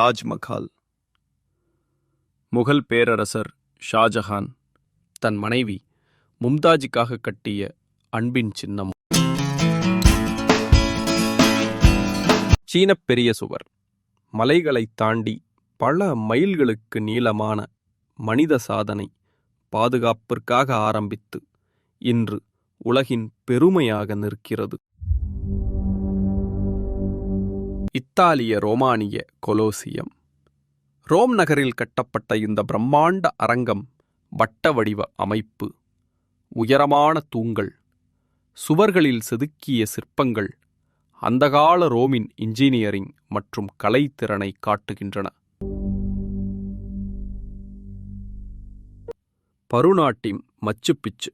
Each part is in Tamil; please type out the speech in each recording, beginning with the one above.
தாஜ்மஹால் முகல் பேரரசர் ஷாஜஹான் தன் மனைவி மும்தாஜுக்காக கட்டிய அன்பின் சின்னம். சீனப் பெரிய சுவர். மலைகளைத் தாண்டி பல மைல்களுக்கு நீளமான மனித சாதனை பாதுகாப்பிற்காக ஆரம்பித்து இன்று உலகின் பெருமையாக நிற்கிறது. இத்தாலிய ரோமானிய கொலோசியம். ரோம் நகரில் கட்டப்பட்ட இந்த பிரம்மாண்ட அரங்கம் வட்ட வடிவ அமைப்பு உயரமான தூண்கள் சுவர்களில் செதுக்கிய சிற்பங்கள் அந்தகால ரோமின் இன்ஜினியரிங் மற்றும் கலைத்திறனை காட்டுகின்றன. பருநாட்டின் மச்சு பிச்சு.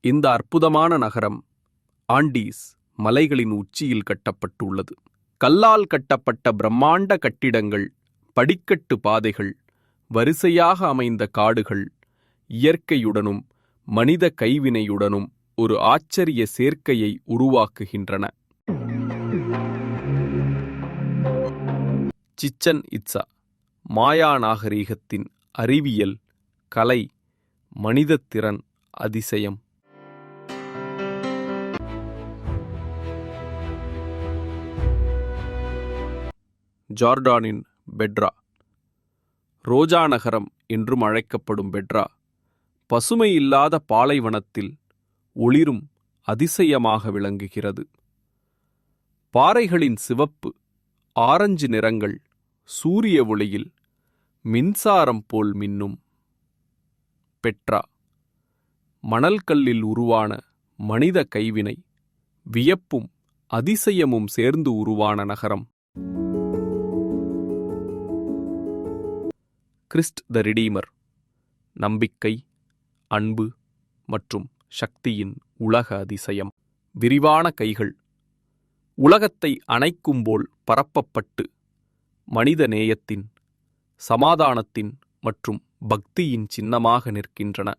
இந்த அற்புதமான நகரம் ஆண்டீஸ் மலைகளின் உச்சியில் கட்டப்பட்டுள்ளது. கல்லால் கட்டப்பட்ட பிரம்மாண்ட கட்டிடங்கள் படிக்கட்டு பாதைகள் வரிசையாக அமைந்த காடுகள் இயற்கையுடனும் மனித கைவினையுடனும் ஒரு ஆச்சரிய சேர்க்கையை உருவாக்குகின்றன. சிச்சன் இட்சா மாயா நாகரீகத்தின் அறிவியல் கலை மனிதத்திறன் அதிசயம். ஜார்டானின் பெட்ரா. ரோஜா நகரம் என்றும் அழைக்கப்படும் பெட்ரா பசுமை இல்லாத பாலைவனத்தில் ஒளிரும் அதிசயமாக விளங்குகிறது. பாறைகளின் சிவப்பு ஆரஞ்சு நிறங்கள் சூரிய ஒளியில் மின்சாரம் போல் மின்னும் பெட்ரா. மணல்கல்லில் உருவான மனித கைவினை வியப்பும் அதிசயமும் சேர்ந்து உருவான நகரம். Christ the Redeemer. நம்பிக்கை அன்பு மற்றும் சக்தியின் உலக அதிசயம். விரிவான கைகள். உலகத்தை அணைக்கும் போல் பரப்பப்பட்டு மனித நேயத்தின் சமாதானத்தின் மற்றும் பக்தியின் சின்னமாக நிற்கின்றன.